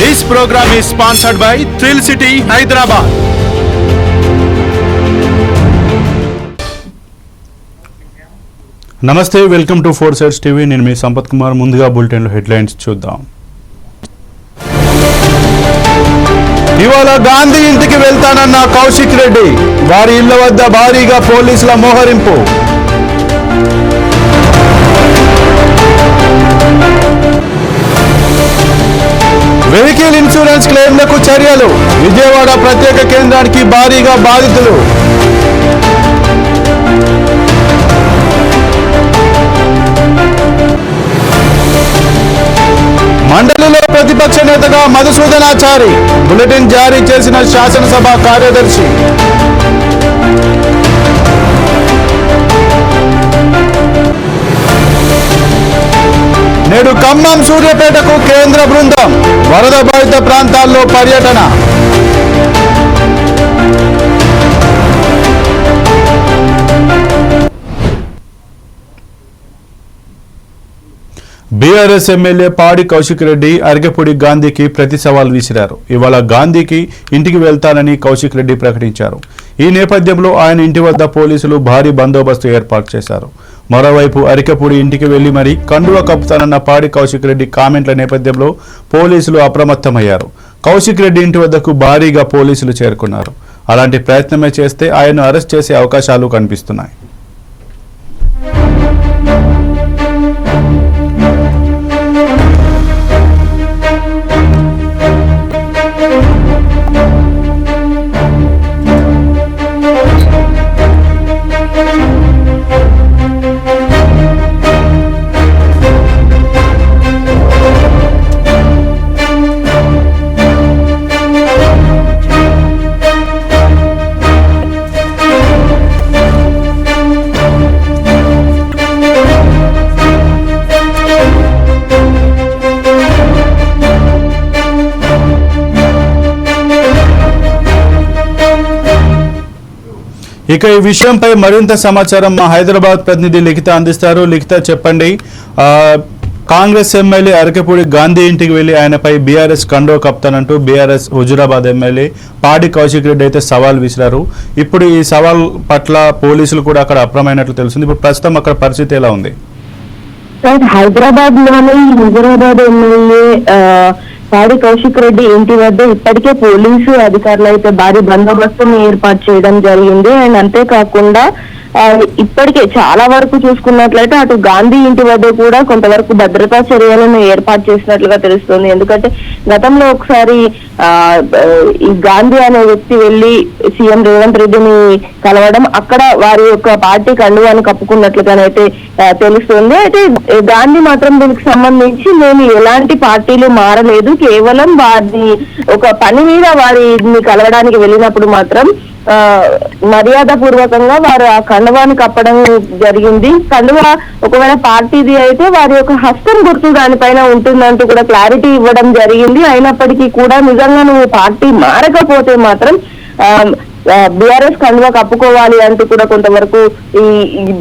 This program is sponsored by thrill city Hyderabad namaste welcome to four sides TV నేను మీ సంపత్ కుమార్. ముందుగా బులెటిన్లో headlines చూద్దాం. ఇవాళ గాంధీ ఇంటికి వెళ్తానన్న కౌశిక్ రెడ్డి వారి ఇళ్ళ వద్ద భారీగా పోలీసుల మోహరింపు. వెహికల్ ఇన్సూరెన్స్ క్లెయిమ్లకు చర్యలు. విజయవాడ ప్రత్యేక కేంద్రానికి భారీగా బాధితులు. మండలిలో ప్రతిపక్ష నేతగా మధుసూదనాచారి బులెటిన్ జారీ చేసిన శాసనసభ కార్యదర్శి. నేడు ఖమ్మం సూర్యాపేటకు కేంద్ర బృందం వరద బాధిత ప్రాంతాల్లో పర్యటన. బీఆర్ఎస్ ఎమ్మెల్యే పాడి కౌశిక్ రెడ్డి అరగపూడి గాంధీకి ప్రతి సవాల్ విసిరారు. ఇవాళ గాంధీకి ఇంటికి వెళ్తానని కౌశిక్ రెడ్డి ప్రకటించారు. ఈ నేపథ్యంలో ఆయన ఇంటి వద్ద పోలీసులు భారీ బందోబస్తు ఏర్పాటు చేశారు. మరోవైపు అరికపూడి ఇంటికి వెళ్ళి మరీ కండువ కప్పుతానన్న పాడి కౌశిక్ రెడ్డి కామెంట్ల నేపథ్యంలో పోలీసులు అప్రమత్తమయ్యారు. కౌశిక్ రెడ్డి ఇంటి వద్దకు భారీగా పోలీసులు చేరుకున్నారు. అలాంటి ప్రయత్నమే చేస్తే ఆయన్ను అరెస్ట్ చేసే అవకాశాలు కనిపిస్తున్నాయి. ఇక ఈ విషయంపై మరింత సమాచారం మా హైదరాబాద్ ప్రతినిధి లిఖిత అందిస్తారు. లిఖిత చెప్పండి. కాంగ్రెస్ ఎమ్మెల్యే అరకపూడి గాంధీ ఇంటికి వెళ్ళి ఆయనపై బీఆర్ఎస్ కండో కప్తానంటూ బీఆర్ఎస్ హుజురాబాద్ ఎమ్మెల్యే పాడి కౌశిక్ రెడ్డి అయితే సవాల్ విసిరారు. ఇప్పుడు ఈ సవాల్ పట్ల పోలీసులు కూడా అక్కడ అప్రమైనట్లు తెలుస్తుంది. ఇప్పుడు ప్రస్తుతం అక్కడ పరిస్థితి ఎలా ఉంది? సార్ హైదరాబాద్లోని హైదరాబాద్ ఎమ్మెల్యే పాడి కౌశిక్ రెడ్డి ఇంటి వద్ద ఇప్పటికే పోలీసు అధికారులు అయితే భారీ బందోబస్తుని ఏర్పాటు చేయడం జరిగింది. అండ్ అంతేకాకుండా ఇప్పటికే చాలా వరకు చూసుకున్నట్లయితే అటు గాంధీ ఇంటి వద్ద కూడా కొంతవరకు భద్రతా చర్యలను ఏర్పాటు చేసినట్లుగా తెలుస్తుంది. ఎందుకంటే గతంలో ఒకసారి ఆ, ఈ గాంధీ అనే వ్యక్తి వెళ్ళి సీఎం రేవంత్ రెడ్డిని కలవడం అక్కడ వారి యొక్క పార్టీ కండువాన్ని కప్పుకున్నట్లుగానైతే తెలుస్తుంది. అయితే గాంధీ మాత్రం దీనికి సంబంధించి నేను ఎలాంటి పార్టీలు మారలేదు. కేవలం వారిని ఒక పని మీద వారిని కలవడానికి వెళ్ళినప్పుడు మాత్రం ఆ, మర్యాద పూర్వకంగా వారు ఆ కండువాని కప్పడం జరిగింది. కండువ ఒకవేళ పార్టీది అయితే వారి యొక్క హస్తం గుర్తు దానిపైన ఉంటుందంటూ కూడా క్లారిటీ ఇవ్వడం జరిగింది. అయినప్పటికీ కూడా నిజంగా నువ్వు పార్టీ మారకపోతే మాత్రం బీఆర్ఎస్ కండువా కప్పుకోవాలి అంటూ కూడా కొంతవరకు ఈ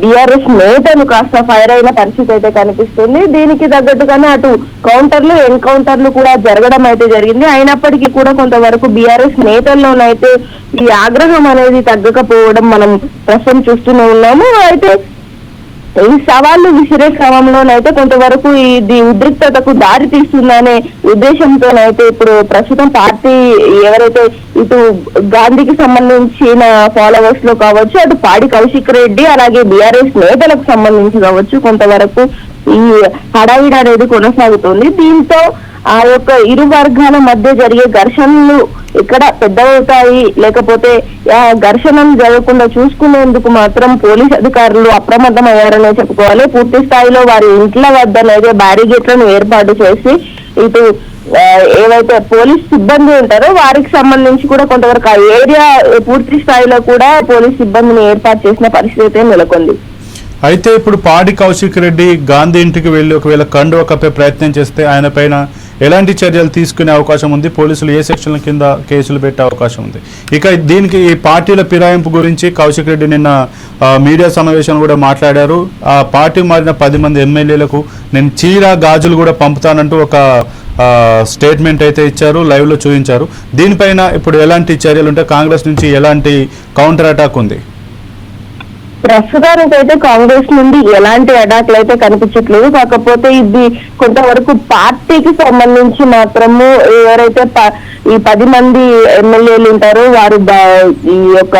బీఆర్ఎస్ నేతలు కాస్త ఫైర్ అయిన పరిస్థితి అయితే కనిపిస్తుంది. దీనికి తగ్గట్టుగానే అటు కౌంటర్లు ఎన్కౌంటర్లు కూడా జరగడం అయితే జరిగింది. అయినప్పటికీ కూడా కొంతవరకు బీఆర్ఎస్ నేతల్లోనైతే ఈ ఆగ్రహం అనేది తగ్గకపోవడం మనం ప్రస్తుతం చూస్తూనే ఉన్నాము. అయితే ఈ సవాళ్ళు విసిరే క్రమంలోనైతే కొంతవరకు ఇది ఉద్రిక్తతకు దారి తీస్తుందనే ఉద్దేశంతోనైతే ఇప్పుడు ప్రస్తుతం పార్టీ ఎవరైతే ఇటు గాంధీకి సంబంధించిన ఫాలోవర్స్లో కావచ్చు అటు పాడి కౌశిక్ రెడ్డి అలాగే బీఆర్ఎస్ నేతలకు సంబంధించి కావచ్చు కొంతవరకు ఈ హడావిడి అనేది కొనసాగుతుంది. దీంతో ఆ యొక్క ఇరు వర్గాల మధ్య జరిగే ఘర్షణలు ఇక్కడ పెద్దవవుతాయి లేకపోతే ఆ ఘర్షణలు జరగకుండా చూసుకునేందుకు మాత్రం పోలీస్ అధికారులు అప్రమత్తం అయ్యారనే చెప్పుకోవాలి. పూర్తి స్థాయిలో వారి ఇంట్ల వద్దనైతే బ్యారిగేట్లను ఏర్పాటు చేసి ఇటు ఏవైతే పోలీస్ సిబ్బంది ఉంటారో వారికి సంబంధించి కూడా కొంతవరకు ఆ ఏరియా పూర్తి స్థాయిలో కూడా పోలీస్ సిబ్బందిని ఏర్పాటు చేసిన పరిస్థితి అయితే నెలకొంది. అయితే ఇప్పుడు పాడి కౌశిక్ రెడ్డి గాంధీ ఇంటికి వెళ్ళి ఒకవేళ కండువ కప్పే ప్రయత్నం చేస్తే ఆయన పైన ఎలాంటి చర్యలు తీసుకునే అవకాశం ఉంది? పోలీసులు ఏ సెక్షన్ల కింద కేసులు పెట్టే అవకాశం ఉంది? ఇక దీనికి ఈ పార్టీల ఫిరాయింపు గురించి కౌశిక్ రెడ్డి నిన్న మీడియా సమావేశంలో కూడా మాట్లాడారు. ఆ పార్టీ మారిన పది మంది ఎమ్మెల్యేలకు నేను చీర గాజులు కూడా పంపుతానంటూ ఒక స్టేట్మెంట్ అయితే ఇచ్చారు లైవ్లో చూపించారు. దీనిపైన ఇప్పుడు ఎలాంటి చర్యలు ఉంటే కాంగ్రెస్ నుంచి ఎలాంటి కౌంటర్ అటాక్ ఉంది? ప్రస్తుతానికి అయితే కాంగ్రెస్ నుండి ఎలాంటి అటాక్లు అయితే కనిపించట్లేదు. కాకపోతే ఇది కొంతవరకు పార్టీకి సంబంధించి మాత్రము ఎవరైతే ప- ఈ పది మంది ఎమ్మెల్యేలు ఉంటారో వారు బా- ఈ యొక్క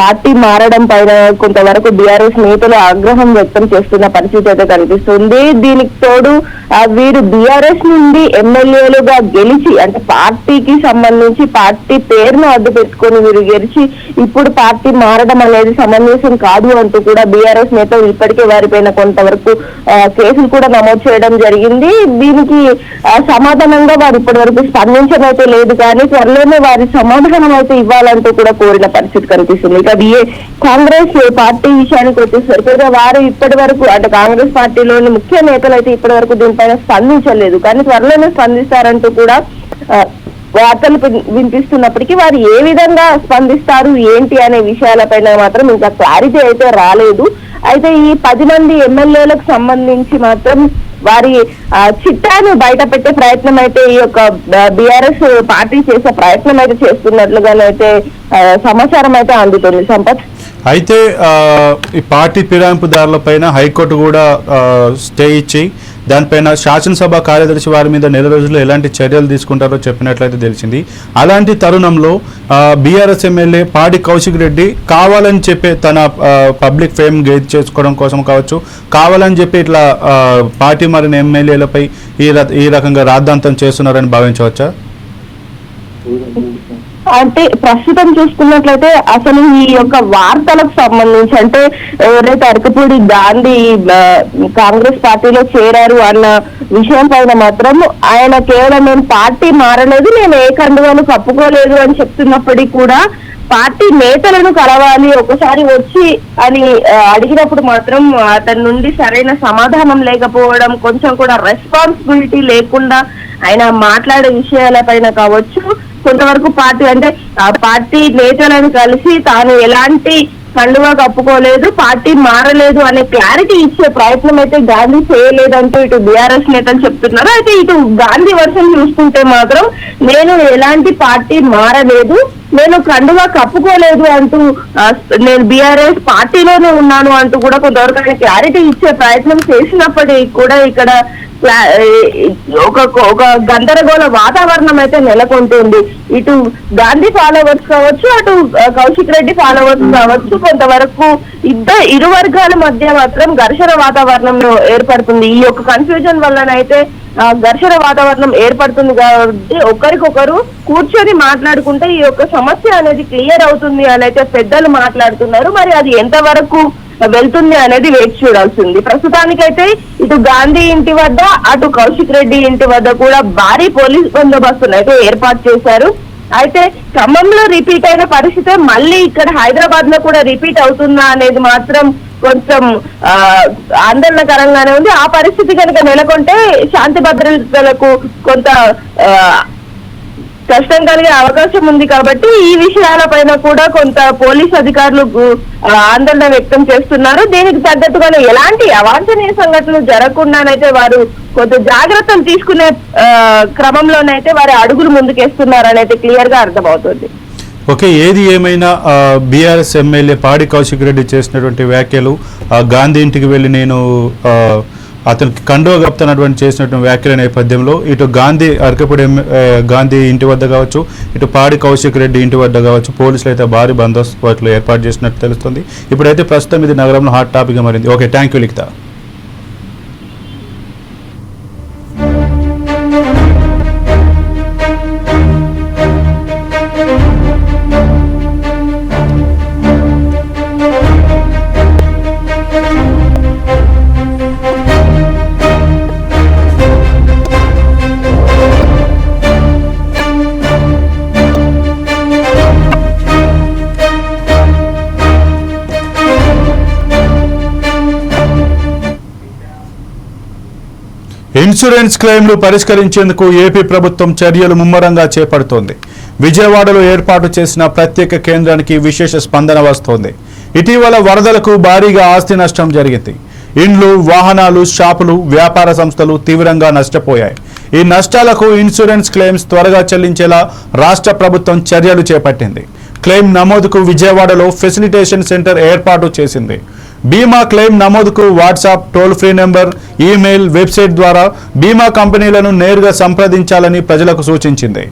పార్టీ మారడం పైన కొంతవరకు బీఆర్ఎస్ నేతలు ఆగ్రహం వ్యక్తం చేస్తున్న పరిస్థితి అయితే కనిపిస్తుంది. దీనికి తోడు వీరు బీఆర్ఎస్ నుండి ఎమ్మెల్యేలుగా గెలిచి అంటే పార్టీకి సంబంధించి పార్టీ పేరును అడ్డు పెట్టుకొని వీరు గెలిచి ఇప్పుడు పార్టీ మారడం అనేది సమంజసం కాదు అంటూ కూడా బీఆర్ఎస్ నేతలు ఇప్పటికే వారిపైన కొంతవరకు కేసులు కూడా నమోదు చేయడం జరిగింది. దీనికి సమాధానంగా వారు ఇప్పటి వరకు స్పందించడం అయితే లేదు కానీ త్వరలోనే వారి సమాధానం అయితే ఇవ్వాలంటూ కూడా కోరిన పరిస్థితి కనిపిస్తుంది. ఇక కాంగ్రెస్ పార్టీ విషయానికి వచ్చేసరికి వారు ఇప్పటి వరకు అంటే కాంగ్రెస్ పార్టీలోని ముఖ్య నేతలు అయితే ఇప్పటి వరకు దీనిపైన స్పందించలేదు. కానీ త్వరలోనే స్పందిస్తారంటూ కూడా వార్తలు వినిపిస్తున్నప్పటికీ వారు ఏ విధంగా స్పందిస్తారు ఏంటి అనే విషయాలపైన మాత్రం ఇంకా క్లారిటీ అయితే రాలేదు. అయితే ఈ పది మంది ఎమ్మెల్యేలకు సంబంధించి మాత్రం వారి ఆ, చిట్టాను బయట పెట్టే ప్రయత్నం అయితే ఈ యొక్క బీఆర్ఎస్ పార్టీ చేసే ప్రయత్నం అయితే చేస్తున్నట్లుగానైతే సమాచారం అయితే అందుతుంది. సంపత్? అయితే ఈ పార్టీ ఫిరాయింపుదారులపైన హైకోర్టు కూడా స్టే ఇచ్చి దానిపైన శాసనసభ కార్యదర్శి వారి మీద నెల రోజుల్లో ఎలాంటి చర్యలు తీసుకుంటారో చెప్పినట్లయితే తెలిసింది. అలాంటి తరుణంలో బీఆర్ఎస్ ఎమ్మెల్యే పాడి కౌశిక్ రెడ్డి కావాలని చెప్పే తన పబ్లిక్ ఫేమ్ గెయిన్ చేసుకోవడం కోసం కావచ్చు కావాలని చెప్పి ఇట్లా పార్టీ మారిన ఎమ్మెల్యేలపై ఈ ర- ఈ రకంగా రాద్ధాంతం చేస్తున్నారని భావించవచ్చా? అంటే ప్రస్తుతం చూసుకున్నట్లయితే అసలు ఈ యొక్క వార్తలకు సంబంధించి అంటే ఎవరైతే అరకపూడి గాంధీ కాంగ్రెస్ పార్టీలో చేరారు అన్న విషయం పైన మాత్రం ఆయన కేవలం నేను పార్టీ మారలేదు నేను ఏ కండువాను కప్పుకోలేదు అని చెప్తున్నప్పటికీ కూడా పార్టీ నేతలను కలవాలి ఒకసారి వచ్చి అని అడిగినప్పుడు మాత్రం అతని నుండి సరైన సమాధానం లేకపోవడం కొంచెం కూడా రెస్పాన్సిబిలిటీ లేకుండా ఆయన మాట్లాడే విషయాల పైన కావచ్చు కొంతవరకు పార్టీ అంటే ఆ పార్టీ నేతలను కలిసి తాను ఎలాంటి కండువా కప్పుకోలేదు పార్టీ మారలేదు అనే క్లారిటీ ఇచ్చే ప్రయత్నం అయితే గాంధీ చేయలేదంటూ ఇటు బీఆర్ఎస్ నేతలు చెప్తున్నారు. అయితే ఇటు గాంధీ వర్షం చూసుకుంటే మాత్రం నేను ఎలాంటి పార్టీ మారలేదు నేను కండువా కప్పుకోలేదు అంటూ నేను బీఆర్ఎస్ పార్టీలోనే ఉన్నాను అంటూ కూడా కొంతవరకు ఆయన క్లారిటీ ఇచ్చే ప్రయత్నం చేసినప్పటికీ కూడా ఇక్కడ ఒక ఒక గందరగోళ వాతావరణం అయితే నెలకొంటుంది. ఇటు గాంధీ ఫాలోవర్స్ కావచ్చు అటు కౌశిక్ రెడ్డి ఫాలోవర్స్ కావచ్చు కొంతవరకు ఇద్దరు ఇరు వర్గాల మధ్య మాత్రం ఘర్షణ వాతావరణం ఏర్పడుతుంది. ఈ యొక్క కన్ఫ్యూజన్ వల్లనైతే ఘర్షణ వాతావరణం ఏర్పడుతుంది కాబట్టి ఒకరికొకరు కూర్చొని మాట్లాడుకుంటే ఈ యొక్క సమస్య అనేది క్లియర్ అవుతుంది అని అయితే పెద్దలు మాట్లాడుతున్నారు. మరి అది ఎంతవరకు వెళ్తుంది అనేది వేచి చూడాల్సింది. ప్రస్తుతానికైతే ఇటు గాంధీ ఇంటి వద్ద అటు కౌశిక్ రెడ్డి ఇంటి వద్ద కూడా భారీ పోలీస్ బందోబస్తును అయితే ఏర్పాటు చేశారు. అయితే ఖమ్మంలో రిపీట్ అయిన పరిస్థితి మళ్ళీ ఇక్కడ హైదరాబాద్లో కూడా రిపీట్ అవుతుందా అనేది మాత్రం కొంచెం ఆ, ఆందోళనకరంగానే ఉంది. ఆ పరిస్థితి కనుక నెలకొంటే శాంతి భద్రతలకు కొంత ఆ, కష్టం కలిగే అవకాశం ఉంది కాబట్టి ఈ విషయాలపైన కూడా కొంత పోలీస్ అధికారులు ఆందోళన వ్యక్తం చేస్తున్నారు. దీనికి తగ్గట్టుగానే ఎలాంటి అవాంఛనీయ సంఘటనలు జరగకుండానైతే వారు కొంత జాగ్రత్తలు తీసుకునే క్రమంలోనైతే వారి అడుగులు ముందుకేస్తున్నారని అయితే క్లియర్గా అర్థమవుతుంది. ఓకే ఏది ఏమైనా బీఆర్ఎస్ ఎమ్మెల్యే పాడి కౌశిక్ రెడ్డి చేసినటువంటి వ్యాఖ్యలు గాంధీ ఇంటికి వెళ్ళి నేను ఆ, అతనికి కండువ కప్తున్నటువంటి చేసినటువంటి వ్యాఖ్యల నేపథ్యంలో ఇటు గాంధీ అరకపూడి గాంధీ ఇంటి వద్ద కావచ్చు ఇటు పాడి కౌశిక్ రెడ్డి ఇంటి వద్ద కావచ్చు పోలీసులు అయితే భారీ బందోబస్తులు ఏర్పాటు చేసినట్టు తెలుస్తుంది. ఇప్పుడైతే ప్రస్తుతం ఇది నగరంలో హాట్ టాపిక్గా మారింది. Okay thank you Likhita. Insurance క్లెయిమ్లు పరిష్కరించేందుకు ఏపీ ప్రభుత్వం చర్యలు ముమ్మరంగా చేపడుతోంది. విజయవాడలో ఏర్పాటు చేసిన ప్రత్యేక కేంద్రానికి విశేష స్పందన వస్తోంది. ఇటీవల వరదలకు భారీగా ఆస్తి నష్టం జరిగింది. ఇండ్లు వాహనాలు షాపులు వ్యాపార సంస్థలు తీవ్రంగా నష్టపోయాయి. ఈ నష్టాలకు ఇన్సూరెన్స్ క్లెయిమ్స్ త్వరగా చెల్లించేలా రాష్ట్ర ప్రభుత్వం చర్యలు చేపట్టింది. క్లెయిమ్ నమోదుకు విజయవాడలో ఫెసిలిటేషన్ సెంటర్ ఏర్పాటు చేసింది. బీమా claim నమోదుకు WhatsApp toll free number email website ద్వారా బీమా కంపెనీలను నేరుగా సంప్రదించాలని ప్రజలకు సూచించింది.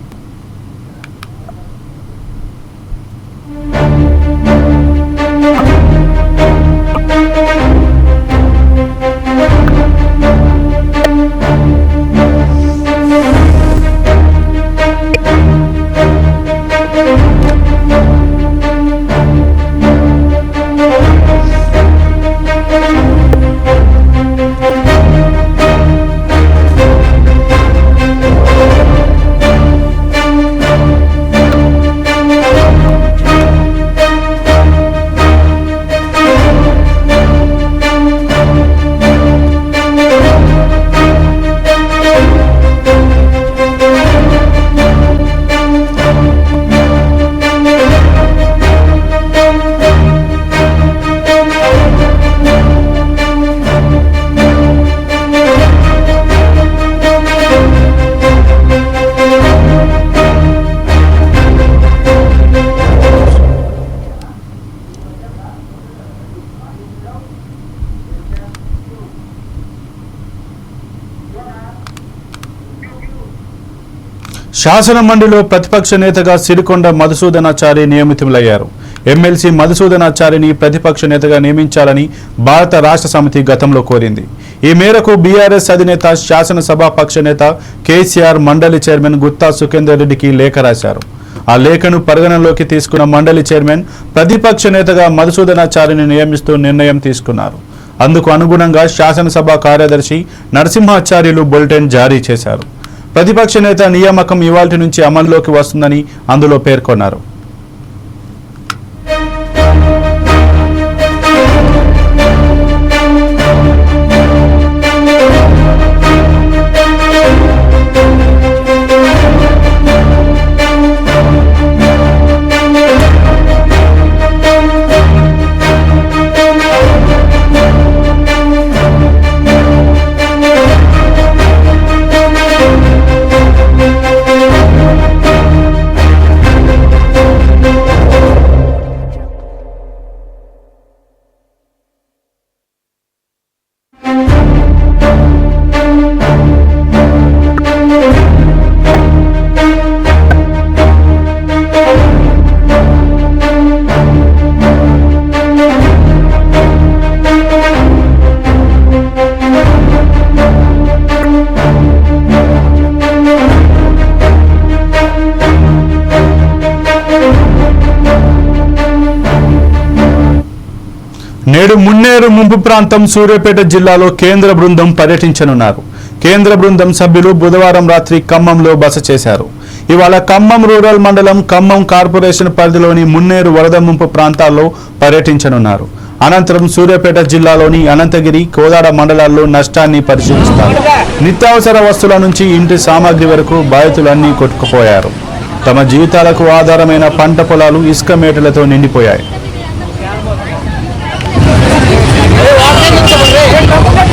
శాసన మండలిలో ప్రతిపక్ష నేతగా సిరికొండ మధుసూదనాచారి నియమితులయ్యారు. ఎమ్మెల్సీ మధుసూదనాచారిని ప్రతిపక్ష నేతగా నియమించాలని భారత రాష్ట్ర సమితి గతంలో కోరింది. ఈ మేరకు బీఆర్ఎస్ అధినేత శాసనసభాపక్ష నేత కేసీఆర్ మండలి చైర్మన్ గుత్తా సుఖేందర్ రెడ్డికి లేఖ రాశారు. ఆ లేఖను పరిగణనలోకి తీసుకున్న మండలి చైర్మన్ ప్రతిపక్ష నేతగా మధుసూదనాచారిని నియమిస్తూ నిర్ణయం తీసుకున్నారు. అందుకు అనుగుణంగా శాసనసభ కార్యదర్శి నరసింహాచార్యులు బులెటిన్ జారీ చేశారు. ప్రతిపక్ష నేత నియామకం ఇవాళ నుంచి అమల్లోకి వస్తుందని అందులో పేర్కొన్నారు. ముంపు ప్రాంతం సూర్యాపేట జిల్లాలో కేంద్ర బృందం పర్యటించనున్నారు. కేంద్ర బృందం సభ్యులు బుధవారం రాత్రి ఖమ్మంలో బస చేశారు. ఇవాళ ఖమ్మం రూరల్ మండలం ఖమ్మం కార్పొరేషన్ పరిధిలోని మున్నేరు వరద ముంపు ప్రాంతాల్లో పర్యటించనున్నారు. అనంతరం సూర్యాపేట జిల్లాలోని అనంతగిరి కోదాడ మండలాల్లో నష్టాన్ని పరిశీలిస్తారు. నిత్యావసర వస్తువుల నుంచి ఇంటి సామాగ్రి వరకు బాధితులన్నీ కొట్టుకుపోయారు. తమ జీవితాలకు ఆధారమైన పంట పొలాలు ఇసుక మేటలతో నిండిపోయాయి.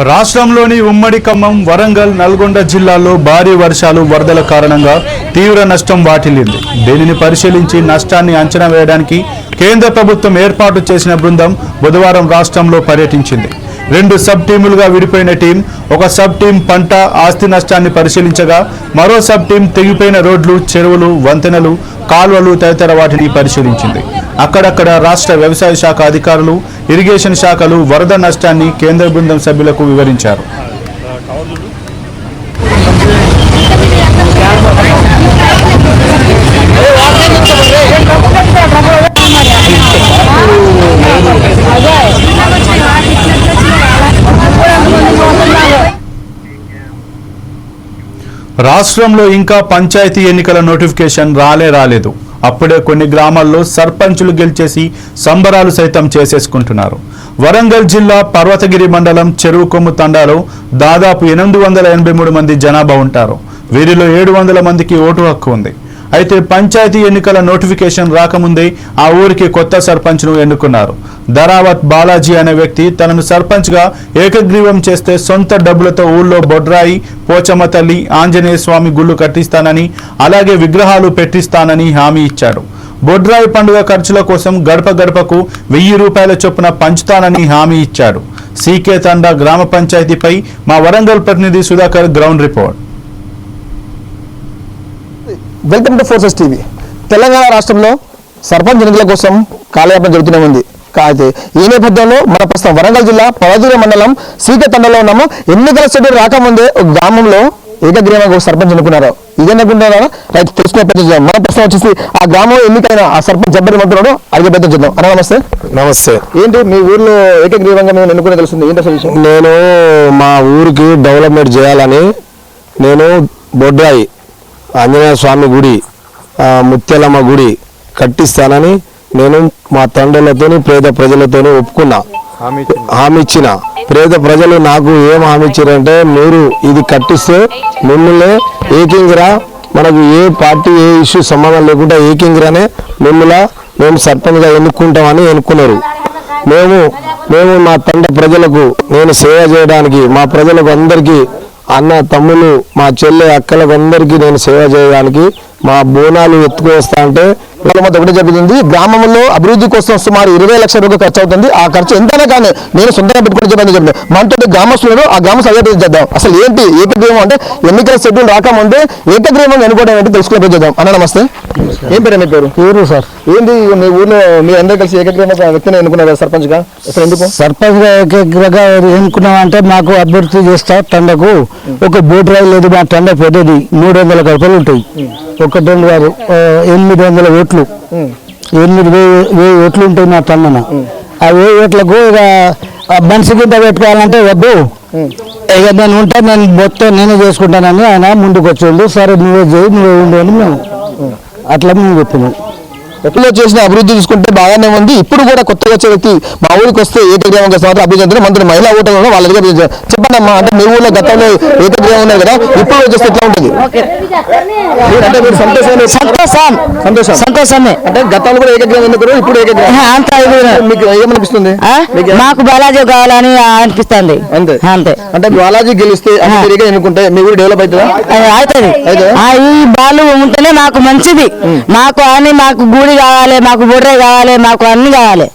రాష్ట్రంలోని ఉమ్మడి ఖమ్మం వరంగల్ నల్గొండ జిల్లాల్లో భారీ వర్షాలు వరదల కారణంగా తీవ్ర నష్టం వాటిల్లింది. దీనిని పరిశీలించి నష్టాన్ని అంచనా వేయడానికి కేంద్ర ప్రభుత్వం ఏర్పాటు చేసిన బృందం బుధవారం రాష్ట్రంలో పర్యటించింది. రెండు సబ్ టీములుగా విడిపోయిన టీం ఒక సబ్ టీం పంట ఆస్తి నష్టాన్ని పరిశీలించగా మరో సబ్ టీం తెగిపోయిన రోడ్లు చెరువులు వంతెనలు కాల్వలు తదితర వాటిని పరిశీలించింది. అక్కడక్కడ రాష్ట్ర వ్యవసాయ శాఖ అధికారులు ఇరిగేషన్ శాఖలు వరద నష్టాన్ని కేంద్ర బృందం సభ్యులకు వివరించారు. రాష్ట్రంలో ఇంకా పంచాయతీ ఎన్నికల నోటిఫికేషన్ రాలే రాలేదు. అప్పుడే కొన్ని గ్రామాల్లో సర్పంచులు గెలిచేసి సంబరాలు సైతం చేసేసుకుంటున్నారు. వరంగల్ జిల్లా పర్వతగిరి మండలం చెరువు కొమ్ము తండాలో దాదాపు ఎనిమిది వందల ఎనభై మూడు మంది జనాభా ఉంటారు. వీరిలో ఏడు వందల మందికి ఓటు హక్కు ఉంది. అయితే పంచాయతీ ఎన్నికల నోటిఫికేషన్ రాకముందే ఆ ఊరికి కొత్త సర్పంచ్ను ఎన్నుకున్నారు. ధరావత్ బాలాజీ అనే వ్యక్తి తనను సర్పంచ్గా ఏకగ్రీవం చేస్తే సొంత డబ్బులతో ఊళ్ళో బొడ్రాయి పోచమ్మ తల్లి ఆంజనేయ స్వామి గుళ్ళు కట్టిస్తానని అలాగే విగ్రహాలు పెట్టిస్తానని హామీ ఇచ్చాడు బొడ్రాయి పండుగ ఖర్చుల కోసం గడప గడపకు వెయ్యి రూపాయల చొప్పున పంచుతానని హామీ ఇచ్చాడు సీకే తండా గ్రామ పంచాయతీపై మా వరంగల్ ప్రతినిధి Sudhakar ground report. Welcome to four sides TV Telangana రాష్ట్రంలో సర్పంచ్ ఎన్నికల కోసం కాలయాపన జరుగుతూనే ఉంది. కా- అయితే ఈ నేపథ్యంలో మన ప్రస్తుతం వరంగల్ జిల్లా పవదూర మండలం సీకతండలో ఉన్నాము. ఎన్నికల షెడ్యూల్ రాకముందే ఒక గ్రామంలో ఏకగ్రీవంగా ఒక సర్పంచ్ ఎన్నుకున్నారు. ఇదేనుకుంటున్నారా రైతు తెలుసుకునే ప్రయత్నం చేద్దాం. మన ప్రస్తుతం వచ్చేసి ఆ గ్రామంలో ఎన్నికైన ఆ సర్పంచ్ జబ్బరి మంత్రుడు అడిగే ప్రయత్నం చేద్దాం. అన్న నమస్తే. నమస్తే. ఏంటి? మీ ఊర్లో ఏకగ్రీవంగా మేము ఎన్నుకునే తెలుస్తుంది. ఏంటి అసలు విషయం? నేను మా ఊరికి డెవలప్మెంట్ చేయాలని నేను బొడ్రాయి ఆంజనేయ స్వామి గుడి ముత్యాలమ్మ గుడి కట్టిస్తానని నేను మా తండ్రులతోని పేద ప్రజలతోని ఒప్పుకున్నా. హామీ ఇచ్చిన పేద ప్రజలు నాకు ఏం హామీ ఇచ్చారంటే మీరు ఇది కట్టిస్తే మిమ్మల్ని ఏకింగ్రా మనకు ఏ పార్టీ ఏ ఇష్యూ సంబంధం లేకుండా ఏకింగ్రానే మిమ్మల్ని మేము సర్పంచ్గా ఎన్నుకుంటామని ఎన్నుకున్నారు. మేము మేము మా తండ్రి ప్రజలకు నేను సేవ చేయడానికి మా ప్రజలకు అందరికీ అన్న తమ్ములు మా చెల్లె అక్కలకు అందరికీ నేను సేవ చేయడానికి మా బోనాలు ఎత్తుకు వస్తా అంటే మొత్తం ఒకటే చెప్తుంది గ్రామంలో అభివృద్ధి కోసం సుమారు ఇరవై లక్షల రూపాయలు ఖర్చు అవుతుంది. ఆ ఖర్చు ఎంతైనా కానీ నేను సొంతంగా పెట్టుకుని చెప్పని చెప్పిన మనతో గ్రామస్తులను ఆ గ్రామ సభ్యులు చేద్దాం. అసలు ఏంటి? ఏకగ్రీవం అంటే ఎన్నికల షెడ్యూల్ రాకముందే ఏకగ్రీవం ఎన్నుకోవడం ఏంటి తెలుసుకునే చేద్దాం. అన్న నమస్తే. ఏం పేరు మీ పేరు? ఊరు సార్. ఏంటి మీ ఊర్లో మీరు అందరూ కలిసి ఏకగ్రీవం వ్యక్తిని ఎన్నుకున్నారు సర్పంచ్గా అసలు ఎందుకు? సర్పంచ్గా ఎన్నుకున్నామంటే మాకు అభ్యర్థి చేస్తా తండకు ఒక బోట్ రైలు లేదు మా తండ పెద్దది మూడు వందల కడపలు ఉంటాయి. ఒకటి రెండు ఆ, ఎనిమిది వందల ఓట్లు ఎనిమిది వెయ్యి వెయ్యి ఓట్లు ఉంటాయి నా తండన ఆ వెయ్యి ఓట్లకు ఇక మనిషి కింద పెట్టుకోవాలంటే వద్దు. ఇక నేను ఉంటే నేను మొత్తం నేనే చేసుకుంటానని ఆయన ముందుకు వచ్చిండు సరే నువ్వే చేయి నువ్వే ఉండు అని మేము అట్లా మేము చెప్పినాం. ఎప్పుడో చేసిన అభివృద్ధి చూసుకుంటే బాగానే ఉంది. ఇప్పుడు కూడా కొత్తగా వచ్చే వ్యక్తి మా ఊరికి వస్తే ఏకగ్రీవం కోసం మాత్రం అభివృద్ధి మంత్రి మహిళా ఓటర్లను వాళ్ళ దగ్గర అభివృద్ధి చెందుతున్నారు. చెప్పండి అమ్మా అంటే మీ ఊళ్ళో గతంలో ఏకగ్రీవం ఉన్నాయి కదా ఇప్పుడు వచ్చేస్తే ఎట్లా ఉంటుంది. మీరు అంటే మీరు సంతోషాన్ని సంతోషం సంతోషం సంతోషమే అంటే గతంలో కూడా ఏకగ్రీవం ఎందుకు ఇప్పుడు ఏకగ్రీవం అంత మీకు ఏమనిపిస్తుంది? మీకు బాలాజీ కావాలని అనిపిస్తుంది. అంతే. అంతే. అంటే బాలాజీ గెలిస్తే. తిరిగి ఎన్నుకుంటే మీ ఊరు డెవలప్ అవుతుందా? అవుతుంది? ఈ బాలు ఉంటేనే మాకు మంచిది. మాకు అన్ని మాకు గుడి కావాలి మాకు బుర్రే కావాలి మాకు అన్ని కావాలి.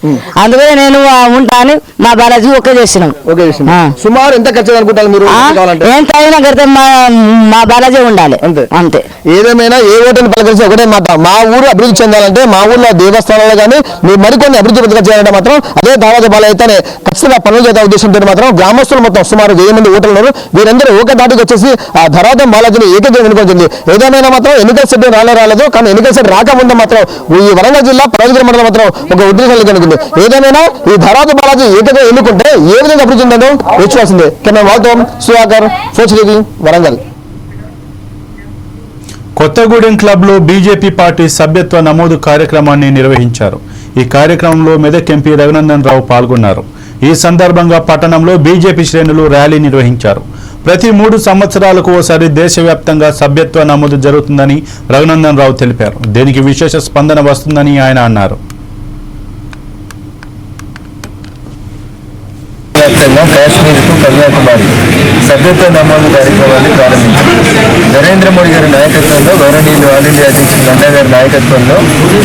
అందుకనే నేను ఆ, ఉంటా అని మా బాలాజీ ఒకే చేసినాం. సుమారు ఎంత ఖర్చు అనుకుంటారు మీరు అయినా కడితే మా మా బాలాజీ ఉండాలి. అంతే. ఏదేమైనా ఏ ఓటుని పలకరిస్తే ఒకటే మాట. మా ఊరు అభివృద్ధి చెందాలంటే మా ఊర్లో దేవస్థానాలు కానీ మీ మరికొన్ని అభివృద్ధి పథకాలు చేయాలంటే మాత్రం అదే దావాజ బాల అయితేనే ఖచ్చితంగా పనులు చేసే ఉద్దేశంతో మాత్రం గ్రామస్తులు మొత్తం సుమారు వెయ్యి మంది ఓటర్లు ఉన్నారు. వీరందరూ ఒక దాటికి వచ్చేసి ఆ ధరాదం బాలాజీని ఏకగ్రీవం ఎన్నుకొచ్చింది ఏదేమైనా మాత్రం ఎన్నికల సెట్ రాలే రాలేదు కానీ ఎన్నికల సెట్ రాకముందు మాత్రం ఈ వరంగల్ జిల్లా పర్వతగిరి మండలం మాత్రం ఒక ఉద్దేశం కనుకుంది ఏదైనా ఈ ధరాజు బాలాజీ ఏకగ్రీవం ఎన్నుకుంటే ఏ విధంగా అభివృద్ధి ఉందో వచ్చాల్సిందే కెమెరా వాల్టోమ్ సుధాకర్ ఫోర్చుగేది వరంగల్. కొత్తగూడెం క్లబ్లో బీజేపీ పార్టీ సభ్యత్వ నమోదు కార్యక్రమాన్ని నిర్వహించారు. ఈ కార్యక్రమంలో మెదక్ ఎంపీ రఘునందన్ రావు పాల్గొన్నారు. ఈ సందర్భంగా పట్టణంలో బీజేపీ శ్రేణులు ర్యాలీ నిర్వహించారు. ప్రతి మూడు సంవత్సరాలకు ఓసారి దేశవ్యాప్తంగా సభ్యత్వ నమోదు జరుగుతుందని రఘునందన్ రావు తెలిపారు. దీనికి విశేష స్పందన వస్తుందని ఆయన అన్నారు. దేశవ్యాప్తంగా కాశ్మీర్ కన్యాకుమారి సభ్యత్వ నమోదు కార్యక్రమాన్ని ప్రారంభించారు. నరేంద్ర మోడీ గారి నాయకత్వంలో గౌరవనీయులు ఆల్ ఇండియా అధ్యక్షులు నడ్డా గారి నాయకత్వంలో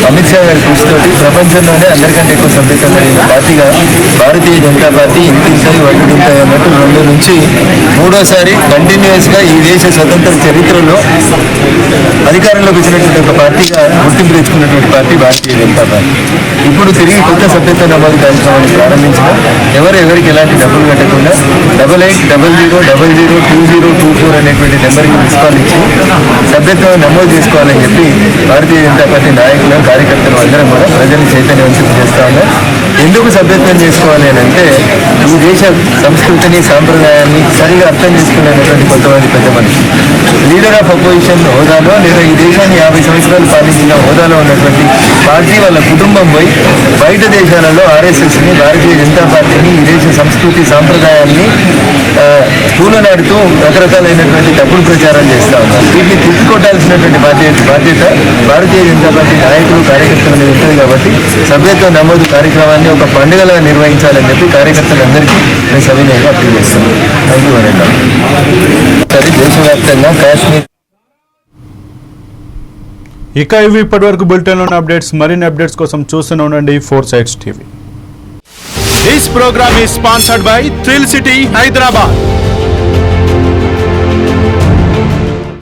అమిత్ షా గారి కృషితోటి ప్రపంచంలోనే అందరికంటే ఎక్కువ సభ్యత్వం కలిగిన పార్టీగా భారతీయ జనతా పార్టీ ఇంటింటాయి వడ్డింటాయి అన్నట్టు రెండు నుంచి మూడోసారి కంటిన్యూస్గా ఈ దేశ స్వతంత్ర చరిత్రలో అధికారంలోకి వచ్చినటువంటి ఒక పార్టీగా గుర్తింపు తెచ్చుకున్నటువంటి పార్టీ భారతీయ జనతా పార్టీ. ఇప్పుడు తిరిగి కొత్త సభ్యత్వ నమోదు కార్యక్రమాన్ని ప్రారంభించిన ఎవరు ఎవరికి ఎలాంటి డబ్బులు కట్టకుండా double eight double zero double zero two zero two four అనేటువంటి నెంబర్కి మిస్ కాల్ ఇచ్చి సభ్యత్వం నమోదు చేసుకోవాలని చెప్పి భారతీయ జనతా పార్టీ నాయకులు కార్యకర్తలు అందరం కూడా ప్రజలు చైతన్యవంతం చేస్తా ఉన్నారు. ఎందుకు సభ్యత్వం చేసుకోవాలి అని అంటే ఈ దేశ సంస్కృతిని సాంప్రదాయాన్ని సరిగా అర్థం చేసుకునేటువంటి కొంతమంది పెద్ద మనిషి లీడర్ ఆఫ్ అపోజిషన్ హోదాలో లేదా ఈ దేశాన్ని యాభై సంవత్సరాలు పాలించిన హోదాలో ఉన్నటువంటి పార్టీ వాళ్ళ కుటుంబం పోయి బయట దేశాలలో ఆర్ఎస్ఎస్ని భారతీయ జనతా పార్టీని ఈ దేశ సంస్కృతి సాంప్రదాయాన్ని ఆ, పూలనాడుతూ రకరకాలైనటువంటి తప్పుడు ప్రచారం చేస్తూ ఉన్నారు. వీటిని తిప్పికొట్టాల్సినటువంటి బాధ్యత బాధ్యత భారతీయ జనతా పార్టీ నాయకులు కార్యకర్తల మీద ఉంటుంది కాబట్టి సభ్యత్వ నమోదు కార్యక్రమాన్ని ఒక పండుగలా నిర్వహించాలని చెప్పి కార్యకర్తలందరికీ నేను సవినయంగా అప్పీల్ చేస్తున్నాను థ్యాంక్ యూ వెరీ మచ్ సరే దేశవ్యాప్తంగా కాశ్మీర్ ఇక ఇవి ఇప్పటివరకు బులెటిన్లోని అప్డేట్స్ మరిన్ని అప్డేట్స్ కోసం చూస్తూనే ఉండండి four sides TV. This program is sponsored by Thrill City, Hyderabad.